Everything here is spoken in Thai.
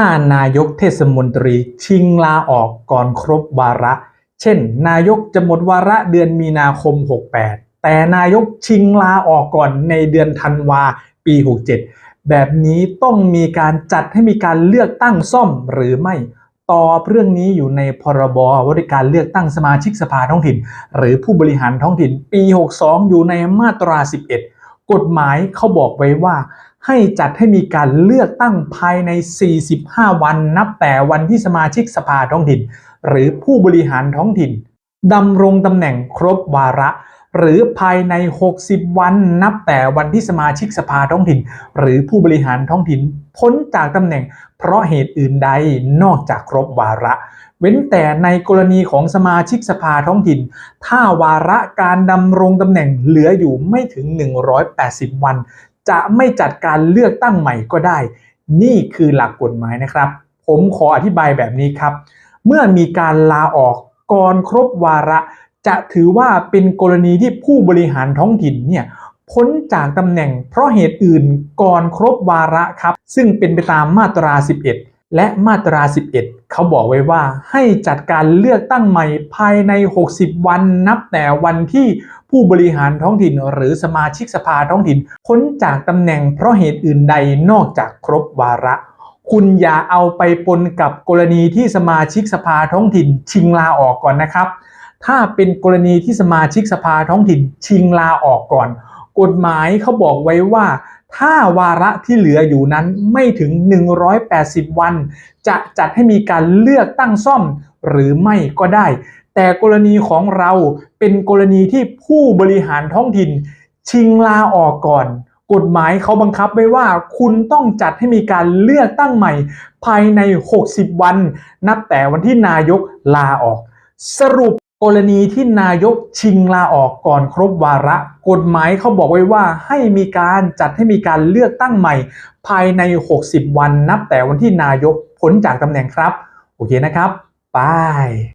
ถ้านายกเทศมนตรีชิงลาออกก่อนครบวาระ เช่น นายกจะหมดวาระเดือนมีนาคม 68 แต่นายกชิงลาออกก่อนในเดือนธันวาปี 67 แบบนี้ต้องมีการจัดให้มีการเลือกตั้งซ่อมหรือไม่ตอบเรื่องนี้อยู่ในพรบว่าด้วยการเลือกตั้งสมาชิกสภาท้องถิ่น หรือผู้บริหารท้องถิ่นปี 62 อยู่ในมาตรา 11 กฎหมายเขาบอกไว้ว่า ให้จัดให้มีการเลือกตั้งภายใน 45 วันนับแต่วันที่สมาชิกสภาท้องถิ่น หรือผู้บริหารท้องถิ่นดำรงตำแหน่งครบวาระ หรือภายใน 60 วันนับแต่วันที่สมาชิกสภาท้องถิ่น หรือผู้บริหารท้องถิ่นพ้นจากตำแหน่ง เพราะเหตุอื่นใดนอกจากครบวาระ เว้นแต่ในกรณีของสมาชิกสภาท้องถิ่น ถ้าวาระการดำรงตำแหน่งเหลืออยู่ไม่ถึง 180 วัน จะไม่จัดการเลือกตั้งใหม่ก็ได้ นี่คือหลักกฎหมายนะครับ ผมขออธิบายแบบนี้ครับ เมื่อมีการลาออกก่อนครบวาระ จะถือว่าเป็นกรณีที่ผู้บริหารท้องถิ่นเนี่ยพ้นจากตำแหน่งเพราะเหตุอื่นก่อนครบวาระครับ ซึ่งเป็นไปตามมาตรา 11 และมาตรา 11 เขาบอกไว้ว่าให้จัดการเลือกตั้งใหม่ภายใน 60 วันนับแต่วันที่ผู้บริหารท้องถิ่นหรือสมาชิกสภาท้องถิ่นพ้นจากตำแหน่งเพราะเหตุอื่นใดนอกจากครบวาระ คุณอย่าเอาไปปนกับกรณีที่สมาชิกสภาท้องถิ่นชิงลาออกก่อนนะครับ ถ้าเป็นกรณีที่สมาชิกสภาท้องถิ่นชิงลาออกก่อน กฎหมายเขาบอกไว้ว่า ถ้าวาระที่เหลืออยู่นั้นไม่ถึง 180 วัน จะจัดให้มีการเลือกตั้งซ่อมหรือไม่ก็ได้ แต่กรณีของเราเป็นกรณีที่ผู้บริหารท้องถิ่น ชิงลาออกก่อนกฎหมายเขาบังคับไว้ว่า คุณต้องจัดให้มีการเลือกตั้งใหม่ ภายใน 60 วัน นับแต่วันที่นายกลาออก สรุป กรณีที่นายกชิงลาออกก่อนครบวาระ กฎหมายเขาบอกไว้ว่าให้มีการจัดให้มีการเลือกตั้งใหม่ ภายใน 60 วันนับแต่วันที่นายกพ้นจากตำแหน่งครับ โอเคนะครับ บาย